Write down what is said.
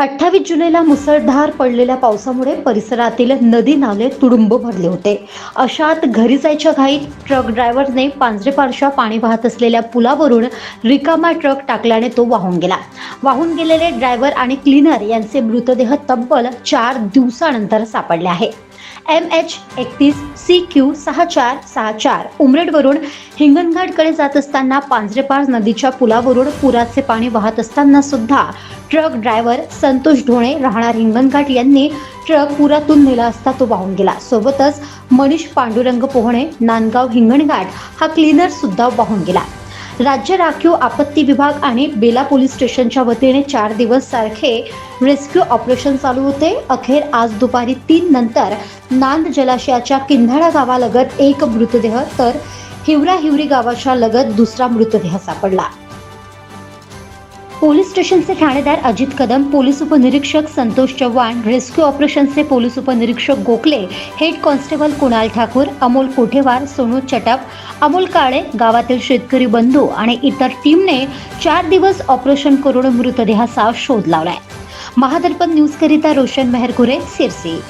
अठ्ठावीस जुलैला मुसळधार पडलेल्या पावसामुळे परिसरातील नदी नाले तुडुंब भरले होते. अशात घरी जायच्या घाईत ट्रक ड्रायव्हरने पांजरेपारशा पाणी वाहत असलेल्या पुलावरून रिकामा ट्रक टाकल्याने तो वाहून गेला. वाहून गेलेले ड्रायव्हर आणि क्लीनर यांचे मृतदेह तब्बल चार दिवसानंतर सापडले आहे. एम एच एकतीस सी क्यू सहा चार सहा चार. उमरेडवरून हिंगणघाटकडे जात असताना पांजरेपार नदीच्या पुलावरून पुराचे पाणी वाहत असताना सुद्धा ट्रक ड्रायव्हर संतोष ढोणे राहणार हिंगणघाट यांनी ट्रक पुरातून नेला असता तो वाहून गेला. सोबतच मनीष पांडुरंग पोहणे नांदगाव हिंगणघाट हा क्लिनर सुद्धा वाहून गेला. राज्य राखीव आपत्ती विभाग आणि बेला पोलीस स्टेशनच्या वतीने चार दिवस सारखे रेस्क्यू ऑपरेशन चालू होते. अखेर आज दुपारी तीन नंतर नांद जलाशयाच्या किंधाळा गावालगत एक मृतदेह तर हिवरा हिवरी गावाच्या लगत दुसरा मृतदेह सापडला. पोलीस स्टेशनचे ठाणेदार अजित कदम पोलीस उपनिरीक्षक संतोष चव्हाण रेस्क्यू ऑपरेशनचे पोलीस उपनिरीक्षक गोखले हेड कॉन्स्टेबल कुणाल ठाकूर अमोल कोठेवार सोनू चटप अमोल काळे गावातील शेतकरी बंधू आणि इतर टीमने चार दिवस ऑपरेशन करून मृतदेहाचा शोध लावलाय. महादर्पण न्यूजकरिता रोशन मेहरकुरे सिरसी.